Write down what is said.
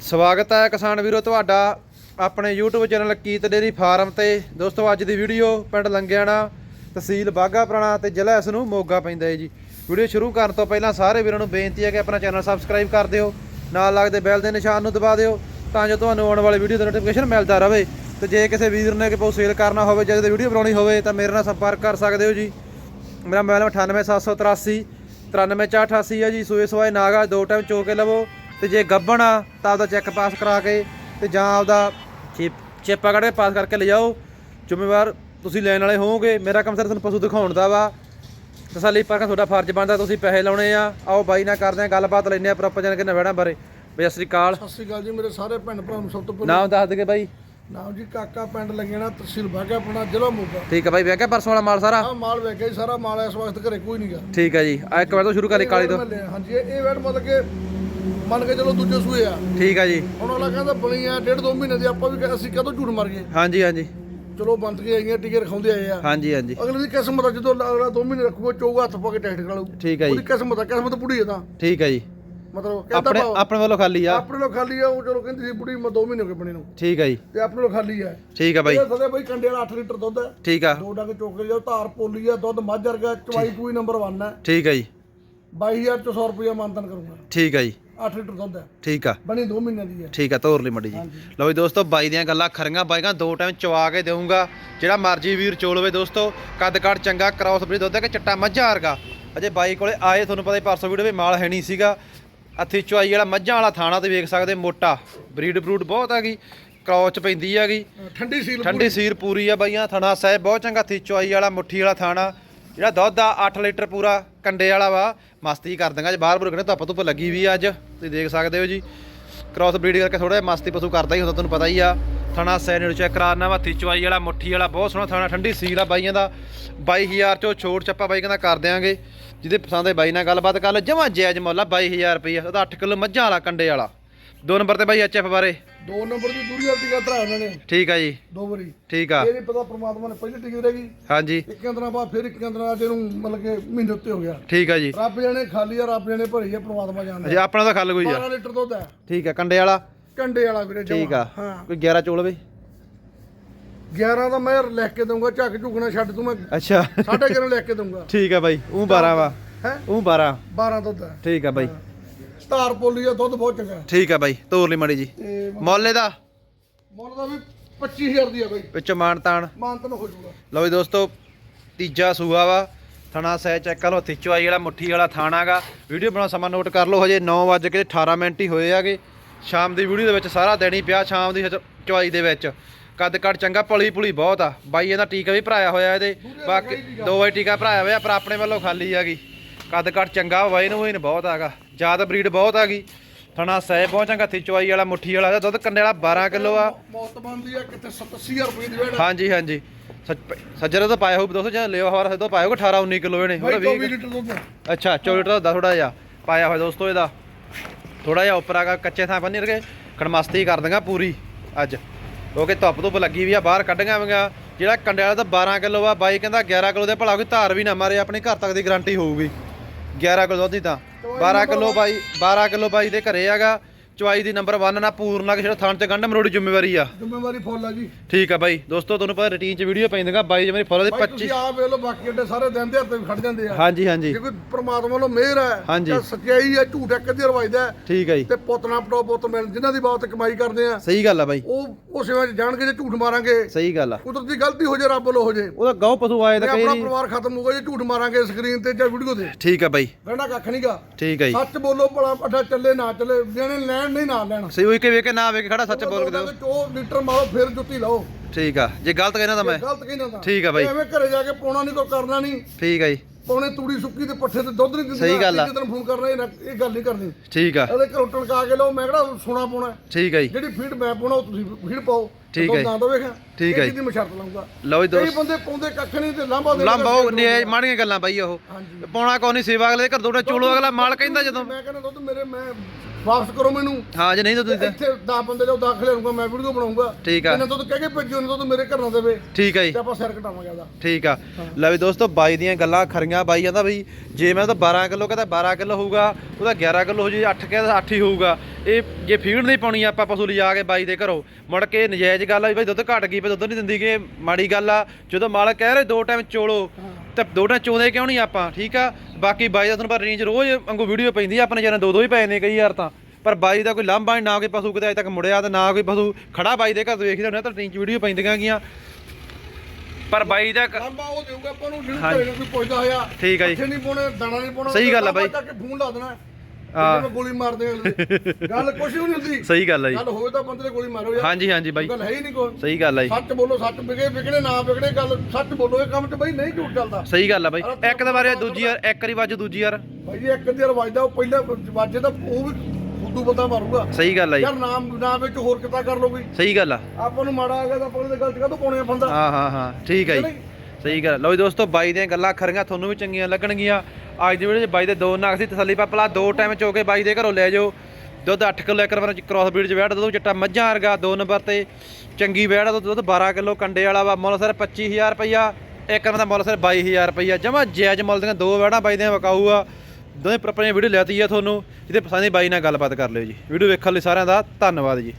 ਸਵਾਗਤ ਹੈ ਕਿਸਾਨ ਵੀਰੋ ਤੁਹਾਡਾ ਆਪਣੇ YouTube ਚੈਨਲ ਕੀਤ ਡੇਰੀ ਫਾਰਮ ਤੇ। ਦੋਸਤੋ, ਅੱਜ ਦੀ ਵੀਡੀਓ ਪਿੰਡ ਲੰਗਿਆਣਾ ਤਹਿਸੀਲ ਬਾਗਾ ਪੁਰਾਣਾ ਤੇ ਜ਼ਿਲ੍ਹਾ ਇਸ ਨੂੰ ਮੋਗਾ ਪੈਂਦਾ ਹੈ ਜੀ। ਵੀਡੀਓ ਸ਼ੁਰੂ ਕਰਨ ਤੋਂ ਪਹਿਲਾਂ ਸਾਰੇ ਵੀਰਾਂ ਨੂੰ ਬੇਨਤੀ ਹੈ ਕਿ ਆਪਣਾ ਚੈਨਲ ਸਬਸਕ੍ਰਾਈਬ ਕਰ ਦਿਓ, ਨਾਲ ਲੱਗਦੇ ਬੈਲ ਦੇ ਨਿਸ਼ਾਨ ਨੂੰ ਦਬਾ ਦਿਓ ਤਾਂ ਜੋ ਤੁਹਾਨੂੰ ਆਉਣ ਵਾਲੀ ਵੀਡੀਓ ਦਾ ਨੋਟੀਫਿਕੇਸ਼ਨ ਮਿਲਦਾ ਰਹੇ। ਤੇ ਜੇ ਕਿਸੇ ਵੀਰ ਨੇ ਕੋਈ ਸੇਲ ਕਰਨਾ ਹੋਵੇ ਜਾਂ ਵੀਡੀਓ ਬਣਾਉਣੀ ਹੋਵੇ ਤਾਂ ਮੇਰੇ ਨਾਲ ਸੰਪਰਕ ਕਰ ਸਕਦੇ ਹੋ ਜੀ। ਮੇਰਾ ਮੋਬਾਈਲ 98783 93488 ਹੈ ਜੀ। ਸੂਏ ਸਵਾਏ ਨਾਗਾ ਦੋ ਟਾਈਮ ਚੋ ਕੇ ਲਵੋ। ਤੇ ਜੇ ਗੱਬਣ ਆ ਤਾਂ ਆਪਦਾ ਚੈੱਕ ਪਾਸ ਕਰਾ ਕੇ ਤੇ ਜਾਂ ਆਪਦਾ ਚਿਪ ਚੇਪਾ ਕੱਢ ਕੇ ਪਾਸ ਕਰਕੇ ਲਿਜਾਓ। ਜ਼ਿੰਮੇਵਾਰ ਤੁਸੀਂ ਲੈਣ ਵਾਲੇ ਹੋਵੋਗੇ। ਮੇਰਾ ਕੰਮ ਸਿਰ ਤੁਹਾਨੂੰ ਪਸ਼ੂ ਦਿਖਾਉਣ ਦਾ ਵਾ। ਤਸੱਲੀ ਪਰਖਾ ਤੁਹਾਡਾ ਫਰਜ਼ ਬਣਦਾ ਤੁਸੀਂ ਪੈਸੇ ਲਾਉਣੇ ਆ। ਆਓ ਬਾਈ ਨਾਲ ਕਰਦੇ ਆ ਗੱਲਬਾਤ ਲੈਣੇ ਆ ਪ੍ਰੋਪਰ ਜਾਣ ਕੇ ਨਵੇੜਾ ਬਾਰੇ। ਬਈ ਸਤਿ ਸ੍ਰੀ ਅਕਾਲ। ਸਤਿ ਸ਼੍ਰੀ ਅਕਾਲ ਜੀ ਮੇਰੇ ਸਾਰੇ ਭੈਣ ਭਰਾਵਾਂ ਨੂੰ ਸਭ ਤੋਂ ਪਹਿਲਾਂ ਨਾਮ ਦੱਸ ਦਗੇ ਬਾਈ। ਨਾਮ ਜੀ ਕਾਕਾ ਪਿੰਡ ਲੱਗਣਾ ਤਹਿਸੀਲ ਬਾਗਾਪੁਰਾ ਜ਼ਿਲ੍ਹਾ ਮੋਗਾ। ਠੀਕ ਹੈ ਬਾਈ ਗਿਆ ਪਰਸੋਂ ਵਾਲਾ ਮਾਲ ਸਾਰਾ? ਆ ਮਾਲ ਵੇਖਿਆ ਜੀ ਸਾਰਾ ਮਾਲ ਇਸ ਵਕਤ ਘਰੇ ਕੋਈ ਨਹੀਂਗਾ ਠੀਕ ਹੈ ਜੀ। ਆ ਇੱਕ ਵਾਰ ਤੋਂ ਸ਼ੁਰੂ ਕਰੀ ਕਾਲੀ ਤੋਂ। ਹਾਂਜੀ ਇਹ ਇਹ ਵੈਟ ਮਤਲਬ ਕਿ ਮੰਨ ਕੇ ਚਲੋ ਦੂਜੇ ਸੂਏ ਆ। ਠੀਕ ਹੈ ਜੀ। ਹੁਣ ਅਗਲਾ ਕਹਿੰਦਾ ਬਣੀ ਆ ਡੇਢ ਦੋ ਮਹੀਨੇ ਦੀ ਆਪਾਂ ਵੀ ਅਸੀਂ ਕਦੋਂ ਝੂਠ ਮਾਰ ਗਏ ਹਾਂਜੀ ਹਾਂਜੀ। ਚਲੋ ਬੰਦ ਕੇ ਆਈਆਂ ਟੀਕੇ ਰਖਾਉਂਦੇ ਆਏ ਆ। ਹਾਂਜੀ ਹਾਂਜੀ। ਅਗਲੇ ਦੀ ਕਿਸਮਤ ਆ ਜਦੋਂ ਅਗਲਾ ਦੋ ਮਹੀਨੇ ਰੱਖੂਗਾ ਚੋਗਾ ਹੱਥ ਪਾ ਕੇ ਟੈਸਟ ਕਰਾਉ ਠੀਕ ਹੈ ਜੀ। ਉਹਦੀ ਕਿਸਮਤ ਆ ਕਿਸਮਤ ਬੁੜੀ ਆ ਤਾਂ। ਠੀਕ ਹੈ ਜੀ। ਮਤਲਬ ਕਹਿੰਦਾ ਆਪਣੇ ਵੱਲੋਂ ਖਾਲੀ ਆ। ਆਪਣੇ ਲੋਕ ਖਾਲੀ ਆ ਉਹ ਚਲੋ ਕਹਿੰਦੀ ਸੀ ਬੁੜੀ ਮੈਂ ਦੋ ਮਹੀਨੇ ਹੋ ਗਏ ਬਣੀ ਨੂੰ। ਠੀਕ ਹੈ ਜੀ। ਤੇ ਆਪਣੇ ਲੋਕ ਖਾਲੀ ਆ। ਠੀਕ ਹੈ ਬਾਈ। ਥੱਲੇ ਬਈ ਕੰਡੇ ਵਾਲਾ 8 ਲੀਟਰ ਦੁੱਧ ਹੈ। ਠੀਕ ਆ। ਦੋ ਡੰਗ ਚੋਕ ਲਿਆ ਧਾਰ ਪੋਲੀ ਆ ਦੁੱਧ ਮੱਝ ਵਰਗਾ ਚਵਾਈ ਪੂਈ ਨੰਬਰ 1 ਹੈ। ਠੀਕ ਹੈ ਜੀ। 22000 ਚ 100 ਰੁਪਇਆ ਮਾਨਤਨ ਕਰੂੰਗਾ। ਠੀਕ ਹੈ ਜੀ। 8 ਲੀਟਰ ਦੁੱਧ ਹੈ। ਠੀਕ ਆ। ਬਣੀ 2 ਮਹੀਨੇ ਦੀ ਹੈ। ਠੀਕ ਆ ਤੋਰ ਲਈ ਮੜੀ ਜੀ। ਲਓ ਵੀ ਦੋਸਤੋ ਬਾਈ ਦੀਆਂ ਗੱਲਾਂ ਖਰੀਆਂ ਬਾਈਆਂ ਦੋ ਟਾਈਮ ਚਵਾ ਕੇ ਦੇਊਂਗਾ। ਜਿਹੜਾ ਮਰਜ਼ੀ ਵੀਰ ਚੋਲਵੇ ਦੋਸਤੋ ਕੱਦ ਕੱਦ ਚੰਗਾ ਕ੍ਰਾਸ ਬਰੀ ਦੁੱਧ ਹੈ ਕਿ ਚਿੱਟਾ ਮੱਝਾਂ ਵਰਗਾ? ਅਜੇ ਬਾਈ ਕੋਲੇ ਆਏ ਤੁਹਾਨੂੰ ਪਤਾ ਹੀ ਪਰਸੋਂ ਵੀਡੀਓ ਵੀ ਮਾਲ ਹੈ ਨਹੀਂ ਸੀਗਾ। ਅੱਥੀ ਚੁਆਈ ਵਾਲਾ ਮੱਝਾਂ ਵਾਲਾ ਥਾਣਾ ਤੇ ਵੇਖ ਸਕਦੇ ਮੋਟਾ ਬਰੀਡ ਬਰੂਡ ਬਹੁਤ ਹੈਗੀ ਕ੍ਰਾਸ ਚ ਪੈਂਦੀ ਹੈਗੀ। ਠੰਡੀ ਸੀਲ ਠੰਡੀ ਸੀਰ ਪੂਰੀ ਆ ਬਾਈਆਂ ਥਣਾ ਸਾਹਿਬ ਬਹੁਤ ਚੰਗਾ ਥੀ ਚੁਆਈ ਵਾਲਾ ਮੁੱਠੀ ਵਾਲਾ ਥਾਣਾ। ਜਿਹੜਾ ਦੁੱਧ ਆ 8 ਲੀਟਰ ਪੂਰਾ ਕੰਡੇ ਵਾਲਾ ਵਾ, ਮਸਤੀ ਕਰ ਦਾਂਗਾ ਜੇ ਬਾਹਰ ਬੁਰ ਕਹਿੰਦੇ ਧੁੱਪ ਧੁੱਪ ਲੱਗੀ ਵੀ ਆ ਅੱਜ, ਤੁਸੀਂ ਦੇਖ ਸਕਦੇ ਹੋ ਜੀ। ਕ੍ਰਾਸ ਬਰੀਡ ਕਰਕੇ ਥੋੜਾ ਜਿਹਾ ਮਸਤੀ ਪਸ਼ੂ ਕਰਦਾ ਹੀ ਹੁੰਦਾ, ਤੁਹਾਨੂੰ ਪਤਾ ਹੀ ਆ। ਥਣਾ ਸੈਨ ਨੂੰ ਚੈੱਕ ਕਰਾਉਣਾ ਵਾ ਚਵਾਈ ਵਾਲਾ, ਮੁੱਠੀ ਵਾਲਾ, ਬਹੁਤ ਸੋਹਣਾ ਥਾਣਾ, ਠੰਡੀ ਸੀਰ ਆ ਬਾਈਆਂ ਦਾ। 22000 ਚੋਂ ਛੋਟ ਚੱਪਾ ਬਾਈ ਕਹਿੰਦਾ ਕਰ ਦਿਆਂਗੇ। ਜਿਹਦੇ ਪਸੰਦ ਹੈ ਬਾਈ ਨਾਲ ਗੱਲਬਾਤ ਕਰ ਲਓ। ਜਮਾ ਜਾਇਜ਼ ਮੁੱਲ ਆ 22000 ਰੁਪਈਆ, ਉਹਦਾ 8 ਕਿਲੋ ਮੱਝਾਂ ਵਾਲਾ, ਕੰਡੇ ਵਾਲਾ। ਦੋ ਨੰਬਰ ਤੇ ਬਾਈ ਐਚਐਫ ਬਾਰੇ। ਦੋ ਨੰਬਰ ਦੀ ਦੂਰੀ ਟੀਕਾ ਧਰਾ ਇਹਨਾਂ ਨੇ। ਠੀਕ ਆ ਜੀ। ਦੋ ਵਾਰੀ। ਠੀਕ ਆ। ਇਹ ਨਹੀਂ ਪਤਾ ਪ੍ਰਮਾਤਮਾ ਨੇ ਪਹਿਲੀ ਟੀਕੇ ਰਹੇਗੀ ਹਾਂਜੀ। ਇੱਕਿਆਂ ਦਿਨਾਂ ਬਾਅਦ ਫਿਰ ਇੱਕਿਆਂ ਦਿਨਾਂ ਬਾਅਦ ਇਹਨੂੰ ਮਤਲਬ ਕਿ ਮਹੀਨੇ ਉੱਤੇ ਹੋ ਗਿਆ। ਠੀਕ ਆ ਜੀ। ਰੱਬ ਜਾਣੇ ਖਾਲੀ ਆ ਰੱਬ ਜਾਣੇ ਭਰੀ ਆ ਪ੍ਰਮਾਤਮਾ ਜਾਣਦਾ। ਅਜੇ ਆਪਣਾ ਤਾਂ ਖੱਲ ਕੋਈ ਆ। 12 ਲੀਟਰ ਦੁੱਧ ਹੈ ਠੀਕ ਆ ਕੰਡੇ ਵਾਲਾ? ਕੰਡੇ ਵਾਲਾ ਵੀਰੇ ਜਮਾਂ। ਠੀਕ ਆ। ਕੋਈ 11 ਚੋਲ ਬਈ? 11 ਦਾ ਮੈਂ ਲਿਖ ਕੇ ਦਊਂਗਾ ਝੱਕ ਝੁਕਣਾ ਛੱਡ ਤੂੰ ਮੈਂ। ਅੱਛਾ। ਸਾਢੇ 11 ਲਿਖ ਕੇ ਦਊਂਗਾ। ਠੀਕ ਆ ਬਾਈ ਉਹ 12 ਵਾ। ਹੈ? ਉਹ 12 12 ਦੁੱਧ ਠੀਕ ਆ ਬਾਈ। ਧਾਰ ਪੋਲੀ ਆ ਦੁੱਧ ਬਹੁਤ ਚੰਗਾ। ਹੈ। ਠੀਕ ਆ ਬਾਈ ਤੋਰ ਲਈ ਮੜੀ ਜੀ। ਤੇ ਮੁੱਲ ਇਹਦਾ? ਮੁੱਲ ਦਾ ਵੀ 25000 ਦੀ ਆ ਬਈ। ਵਿੱਚੋਂ ਮਾਨ ਤਾਨ ਮਾਨਤਨ ਹੋ ਜਾਊਗਾ ਲਓ ਜੀ ਦੋਸਤੋ ਤੀਜਾ ਸੂਆ ਵਾ। ਥਣਾ ਸਹਿ ਚੈੱਕ ਕਰ ਲਓ ਥਿੱਚੋ ਆਈ ਵਾਲਾ ਮੁੱਠੀ ਵਾਲਾ ਥਾਣਾਗਾ ਵੀਡੀਓ ਬਣਾ ਸਮਾਂ ਨੋਟ ਕਰ ਲਓ ਹਜੇ 9 ਵਜੇ ਕੇ 18 ਮਿੰਟ ਹੀ ਹੋਏ ਆਗੇ। ਸ਼ਾਮ ਦੀ ਵੀਡੀਓ ਦੇ ਵਿੱਚ ਸਾਰਾ ਦਿਨ ਹੀ ਪਿਆ ਸ਼ਾਮ ਦੀ ਚ- ਚੁਆਈ ਦੇ ਵਿੱਚ। ਕੱਦ ਕੱਦ ਚੰਗਾ ਪਲੀ ਪੁਲੀ ਬਹੁਤ ਆ। ਬਾਈ ਇਹਦਾ ਟੀਕਾ ਵੀ ਭਰਾਇਆ ਹੋਇਆ ਇਹਦੇ। ਬਾਕੀ ਦੋ ਵਾਰੀ ਟੀਕਾ ਭਰਾਇਆ ਹੋਇਆ ਪਰ ਆਪਣੇ ਵੱਲੋਂ ਖਾਲੀ ਹੈਗੀ ਕੱਦ ਕੱਦ ਚੰਗਾ ਵਾਈ ਨੂੰ ਵੀ ਬਹੁਤ ਹੈਗਾ। ਜ਼ਿਆਦਾ ਬਰੀਡ ਬਹੁਤ ਹੈਗੀ। ਥਣਾ ਸਹਿ ਬਹੁਤ ਚੰਗਾ ਥਿੱਚਵਾਈ ਵਾਲਾ ਮੁੱਠੀ ਵਾਲਾ ਦੁੱਧ ਕੰਨੇ ਵਾਲਾ 12 ਕਿਲੋ ਆ। ਮੌਤ ਬੰਦੀ ਆ ਕਿਤੇ 87000 ਰੁਪਏ ਦੀ ਵੇੜ ਹਾਂਜੀ ਹਾਂਜੀ। ਸੱਜਰੇ ਤਾਂ ਪਾਇਆ ਹੋਊ ਦੋਸਤੋ ਜਾਂ ਲਿਓ ਹਵਾਰਾ ਤੋਂ ਪਾਇਆ ਹੋਊ 18 19 ਕਿਲੋ ਇਹਨੇ 24 20 ਲੀਟਰ ਦੁੱਧ। ਅੱਛਾ 24 ਲੀਟਰ ਦਾ ਥੋੜਾ ਜਿਹਾ। ਪਾਇਆ ਹੋਇਆ ਦੋਸਤੋ ਇਹਦਾ। ਥੋੜਾ ਜਿਹਾ ਉੱਪਰ ਆਗਾ ਕੱਚੇ ਥਾਂ ਬੰਨੀ ਰਗੇ ਖੜਮਸਤੀ ਕਰ ਦਾਂਗਾ ਪੂਰੀ ਅੱਜ। ਕਿਉਂਕਿ ਧੁੱਪ ਧੁੱਪ ਲੱਗੀ ਵੀ ਆ ਬਾਹਰ ਕੱਢੀਆਂ ਆਵਾਂਗਾ ਜਿਹੜਾ ਕੰਡੇ ਵਾਲਾ ਤਾਂ 12 ਕਿਲੋ ਆ ਬਾਈ ਕਹਿੰਦਾ 11 ਕਿਲੋ ਦੇ ਭਲਾ ਕੋਈ ਧਾਰ ਵੀ ਨਾ ਮਾਰੇ ਆਪਣੇ ਘਰ ਤੱਕ ਦੀ ਗਾਰੰਟੀ ਹੋਊਗੀ। 11 ਕਿਲੋ ਦੁੱਧ ਦੀ ਤਾਂ 12 ਕਿਲੋ ਬਾਈ 12 ਕਿਲੋ ਬਾਈ ਦੇ ਘਰੇ ਹੈਗਾ। ਚਵਾਈ ਦੀ ਨੰਬਰ 1 ਨਾ ਪੂਰਨਾ ਕਿ ਜਿਹੜਾ ਥਾਂ ਤੇ ਗੰਢ ਮਰੋੜੀ ਜ਼ਿੰਮੇਵਾਰੀ ਆ। ਜ਼ਿੰਮੇਵਾਰੀ ਫੁੱਲ ਆ ਜੀ। ਠੀਕ ਆ ਬਾਈ ਦੋਸਤੋ ਤੁਹਾਨੂੰ ਪਤਾ ਰੁਟੀਨ ਚ ਵੀਡੀਓ ਪੈਂਦਾਗਾ ਬਾਈ ਜਿਵੇਂ ਫੋਲੋ ਦੇ ਭਾਈ 25 ਤੁਸੀਂ ਆਪ ਵੇਖ ਲਓ ਬਾਕੀ ਏਡੇ ਸਾਰੇ ਦਿਨ ਦੇ ਹੱਥ ਖੜ ਜਾਂਦੇ ਆ। ਹਾਂਜੀ ਹਾਂਜੀ। ਕੋਈ ਪ੍ਰਮਾਤਮਾ ਵੱਲੋਂ ਮਿਹਰ ਹੈ। ਜਾਂ ਸੱਚਾਈ ਹੈ ਝੂਠ ਇੱਕ ਦੀ ਰਵਾਇਦਾ ਹੈ ਠੀਕ ਆ ਜੀ। ਤੇ ਪੁੱਤ ਨਾ ਪਟੋ ਪੁੱਤ ਮਿਲ ਜਿਨ੍ਹਾਂ ਦੀ ਬਾਤ ਕਮਾਈ ਕਰਦੇ ਆ ਸਹੀ ਗੱਲ ਆ ਬਾਈ। ਉਹ ਉਹ ਸੇਵਾ ਚ ਜਾਣ ਕੇ ਜੇ ਝੂਠ ਮਾਰਾਂਗੇ। ਸਹੀ ਗੱਲ ਆ। ਕੁਦਰਤੀ ਗਲਤੀ ਹੋ ਜੇ ਰੱਬ ਵੱਲੋਂ ਹੋ ਜੇ। ਉਹਦਾ ਗਾਉ ਪਸ਼ੂ ਆਏ ਤੇ ਤਾਂ ਆਪਣਾ ਪਰਿਵਾਰ ਖਤਮ ਹੋਊਗਾ ਜੇ ਝੂਠ ਮਾਰਾਂਗੇ ਸਕਰੀਨ ਤੇ ਜਾਂ ਵੀਡੀਓ ਤੇ। ਠੀਕ ਆ ਬਾਈ। ਰਹਿਣਾ ਕੱਖ ਨਹੀਂਗਾ ਠੀਕ ਆ ਜੀ। ਸੱਚ ਬੋਲੋ ਭਲਾ ਅੱਡਾ ਚੱਲੇ ਨਾ ਚੱਲੇ ਦੇਣੇ ਲੈਣ ਨਹੀਂ ਨਾ ਲੈਣ। ਸਹੀ ਹੋਈ ਕਿ ਵੇਖ ਕੇ ਨਾ ਵੇਖ ਕੇ ਖੜਾ ਸੱਚ ਬੋਲ ਕੇ ਦਿਓ। ਉਹ ਲੀਟਰ ਮਾਰੋ ਫਿਰ ਜੁੱਤੀ ਲਾਓ। ਠੀਕ ਆ ਜੇ ਗਲਤ ਕਹਿਣਾ ਤਾਂ ਮੈਂ। ਗਲਤ ਕਹਿੰਦਾ ਤਾਂ। ਠੀਕ ਆ ਬਾਈ। ਐਵੇਂ ਘਰੇ ਜਾ ਕੇ ਪਾਉਣਾ ਨਹੀਂ ਕੋ ਕਰਨਾ ਨਹੀਂ ਠੀਕ ਆ ਜੀ। ਪਾਉਣੇ ਤੂੜੀ ਸੁੱਕੀ ਤੇ ਪੱਠੇ ਤੇ ਦੁੱਧ ਨਹੀਂ ਦਿੰਦਾ ਸਹੀ ਗੱਲ ਆ। ਤੀਜੇ ਦਿਨ ਫੋਨ ਕਰਨਾ ਇਹ ਨਾ- ਇਹ ਗੱਲ ਨਹੀਂ ਕਰਨੀ। ਠੀਕ ਆ। ਇਹਦੇ ਘਰੋਂ ਟਣਕਾ ਕੇ ਲਓ ਮੈਂ ਕਿਹੜਾ ਸੁਣਾ ਪਾਉਣਾ ਠੀਕ ਆ ਜੀ। ਜਿਹੜੀ ਫੀਡ ਮੈਂ ਪਾਉਣਾ ਉਹ ਤੁਸੀਂ ਫੀਡ ਪਾਓ। ਠੀਕ ਹੈ। ਨਾ ਦੋ ਵੇਖਾਂ ਠੀਕ ਹੈ ਜੀ। ਜਿਹਦੀ ਮੈਂ ਸ਼ਰਤ ਲਾਉਂਗਾ ਲਓ ਜੀ ਕਈ ਦੋਸਤ। ਬੰਦੇ ਪਾਉਂਦੇ ਕੱਖ ਨਹੀਂ ਤੇ ਲਾਂਭਾ ਦੇ ਲਾਂਬਾ ਉਹ ਨੇ ਮਾੜੀਆਂ ਗੱਲਾਂ ਬਾਈ ਉਹ। ਹਾਂਜੀ। ਪਾਉਣਾ ਕੋਈ ਨਹੀਂ ਸੇਵਾ ਅਗਲੇ ਦੇ ਘਰ ਦੋੜਾ ਚੋਲੋ ਅਗਲਾ ਮਾਲ ਕਹਿੰਦਾ ਜਦੋਂ। ਮੈਂ ਕਹਿੰਦਾ ਦੁੱਧ ਮੇਰੇ ਮੈਂ ਵਾਪਸ ਕਰੋ ਮੈਨੂੰ। ਹਾਂ ਜੇ ਨਹੀਂ ਤਾਂ ਤੁਸੀਂ ਇੱਥੇ 10 ਬੰਦੇ ਜੋ ਦਾਖਲ ਹੋਣਗੇ ਮੈਂ ਵੀਡੀਓ ਬਣਾਉਂਗਾ। ਠੀਕ ਆ। ਇਹਨਾਂ ਤੋਂ ਤਾਂ ਕਹਿ ਕੇ ਭੇਜੋ ਇਹਨਾਂ ਤੋਂ ਤਾਂ ਮੇਰੇ ਘਰ ਨਾ ਦੇਵੇ। ਠੀਕ ਆ ਜੀ। ਤੇ ਆਪਾਂ ਸਿਰ ਘਟਾਵਾਂਗੇ ਉਹਦਾ ਠੀਕ ਆ। ਲੈ ਵੀ ਦੋਸਤੋ ਬਾਈ ਦੀਆਂ ਗੱਲਾਂ ਖਰੀਆਂ। ਬਾਈ ਕਹਿੰਦਾ ਬਈ ਜੇ ਮੈਂ ਤਾਂ 12 ਕਿਲੋ ਕਹਿੰਦਾ 12 ਕਿਲੋ ਹੋਊਗਾ ਉਹਦਾ 11 ਕਿਲੋ ਹੋ ਜੀ 8 ਕਹਿੰਦਾ 8 ਹੀ ਹੋਊਗਾ। ਇਹ ਜੇ ਫੀਡ ਨਹੀਂ ਪਾਉਣੀ ਆਪਾਂ ਪਸ਼ੂ ਲਿਜਾ ਕੇ ਬਾਈ ਦੇ ਘਰੋਂ। ਮੁੜ ਕੇ ਨਜਾਇਜ਼ ਗੱਲ ਆ ਵੀ ਬਈ ਦੁੱਧ ਘਟ ਗਈ ਬਈ ਦੁੱਧ ਨਹੀਂ ਦਿੰਦੀ ਕਿ ਮਾੜੀ ਗੱਲ ਆ। ਜਦੋਂ ਮਾਲਕ ਕਹਿ ਰਹੇ ਦੋ ਟਾਈਮ ਚੋਲੋ ਤੇ ਦੋ ਟਾਈਮ ਚੋਂਦੇ ਕਿਉਂ ਨਹੀਂ ਆਪਾਂ ਠੀਕ ਆ? ਬਾਕੀ ਬਾਈ ਦਾ ਤੁਹਾਨੂੰ ਪਰ ਰੇਂਜ ਰੋਜ਼ ਵਾਂਗੂ ਵੀਡੀਓ ਪੈਂਦੀ ਆ ਆਪਣੇ ਚੈਨਲ ਦੋ ਦੋ ਹੀ ਪੈ ਜਾਂਦੇ ਕਈ ਯਾਰ ਤਾਂ ਪਰ ਬਾਈ ਦਾ ਕੋਈ ਲਾਂਭਾ ਨੀ, ਨਾ ਕੋਈ ਪਸ਼ੂ ਕਿਤੇ ਅਜੇ ਤੱਕ ਮੁੜਿਆ ਤੇ ਨਾ ਕੋਈ ਪਸ਼ੂ ਖੜਾ ਬਾਈ ਦੇ ਘਰ ਤੋਂ ਵੇਖਦੇ ਹੁੰਦੇ ਤਾਂ ਰੇਂਜ ਵੀਡੀਓ ਪੈਂਦੀਆਂ ਗੀਆਂ ਪਰ ਬਾਈ ਦਾ ਲਾਂਬਾ ਉਹ ਦੇਊਗਾ ਆਪਾਂ ਨੂੰ ਜਿਹਨੂੰ ਹਾਂਜੀ। ਘਰੇ ਕੋਈ ਪੁੱਛਦਾ ਹੋਇਆ ਠੀਕ ਆ ਜੀ ਇੱਥੇ ਨਹੀਂ ਪਾਉਣਾ ਦਾਣਾ ਨਹੀਂ ਪਾਉਣਾ ਸਹੀ ਗੱਲ ਆ ਬਾਈ। ਚੱਕ ਕੇ ਫੋਨ ਲਾ ਦੇਣਾ ਹਾਂ। ਹਾਂ ਗੋਲੀ ਮਾਰ ਦੇ ਅਗਲੇ ਦੀ। ਗੱਲ ਕੁਛ ਵੀ ਨਹੀਂ ਹੁੰਦੀ। ਸਹੀ ਗੱਲ ਆ ਜੀ। ਗੱਲ ਹੋਵੇ ਤਾਂ ਬੰਦੇ ਨੇ ਗੋਲੀ ਮਾਰੋ ਯਾਰ। ਹਾਂਜੀ ਹਾਂਜੀ ਬਾਈ। ਗੱਲ ਹੈ ਹੀ ਨਹੀਂ ਕੋਈ। ਸਹੀ ਗੱਲ ਆ ਜੀ। ਸੱਚ ਬੋਲੋ ਸੱਚ ਵਿਗੇ ਵਿਗੜੇ ਨਾ ਵਿਗੜੇ ਗੱਲ। ਸੱਚ ਬੋਲੋ ਇਹ ਕੰਮ 'ਚ ਬਈ ਨਹੀਂ ਝੂਠ ਚੱਲਦਾ। ਸਹੀ ਗੱਲ ਆ ਬਾਈ। ਇੱਕ ਦੇ ਬਾਰੇ ਦੂਜੀ ਵਾਰ ਇੱਕ ਵਾਰੀ ਵੱਜ ਦੂਜੀ ਵਾਰ। ਭਾਈ ਜੀ ਇੱਕ ਦਿਨ ਵੱਜਦਾ ਉਹ ਪਹਿਲਾਂ ਵੱਜੇ ਤਾਂ ਉਹ ਵੀ ਫੁੱਦੂ ਬੰਦਾ ਮਾਰੂਗਾ। ਸਹੀ ਗੱਲ ਆ ਜੀ। ਯਾਰ ਨਾਮ ਨਾਮ ਵਿੱਚ ਹੋਰ ਕਿਤਾ ਕਰ ਲੋ ਕੋਈ ਸਹੀ ਗੱਲ ਆ। ਆਪਾਂ ਨੂੰ ਮਾੜਾ ਆ ਗਿਆ ਤਾਂ ਆਪਾਂ ਨੂੰ ਗਲਤ ਕਾਹਤੋਂ ਪਾਉਣੇ ਆ ਬੰਦਾ ਹਾਂ ਹਾਂ ਹਾਂ। ਠੀਕ ਆ ਜੀ। ਸਹੀ ਗੱਲ ਆ। ਲਓ ਜੀ ਦੋਸਤੋ ਬਾਈ ਦੀਆਂ ਗੱਲਾਂ ਖਰੀਆਂ ਤੁਹਾਨੂੰ ਵੀ ਚੰਗੀਆਂ ਲੱਗਣਗੀਆਂ। ਅੱਜ ਦੀ ਵੀਡੀਓ 'ਚ ਬਾਈ ਦੇ ਦੋ ਨਗ ਸੀ, ਤਸੱਲੀ ਪਾਪਲਾ ਦੋ ਟਾਈਮ ਚੋ ਕੇ ਬਾਈ ਦੇ ਘਰੋਂ ਲੈ ਜਾਓ। ਦੁੱਧ 8 ਕਿਲੋ, ਇੱਕ ਨੰਬਰ ਕ੍ਰਾਸ ਬਰੀਡ 'ਚ ਵੈੜ ਦੁੱਧ ਚਿੱਟਾ ਮੱਝਾਂ ਵਰਗਾ, ਦੋ ਨੰਬਰ ਤੇ ਚੰਗੀ ਵੈੜ ਦਾ ਦੁੱਧ 12 ਕਿਲੋ, ਕੰਡੇ ਵਾਲਾ ਵਾ, ਮੁੱਲ ਸਰ 25000 ਰੁਪਈਆ, ਇੱਕ ਨੰਬਰ ਦਾ ਮੁੱਲ ਸਰ 22000 ਰੁਪਈਆ, ਜਮਾ ਜਾਇਜ਼ ਮੁੱਲ ਦੀਆਂ ਦੋ ਵੈੜਾਂ ਬਾਈ ਦੀਆਂ ਵਕਾਊ ਆ। ਦੋਵੇਂ ਪ੍ਰੋਪਰ ਵੀਡੀਓ ਲੈਤੀ ਆ ਤੁਹਾਨੂੰ ਜਿਹਦੇ ਪਸੰਦ ਹੈ ਬਾਈ ਨਾਲ ਗੱਲਬਾਤ ਕਰ ਲਿਓ ਜੀ। ਵੀਡੀਓ ਵੇਖਣ ਲਈ ਸਾਰਿਆਂ ਦਾ ਧੰਨਵਾਦ ਜੀ।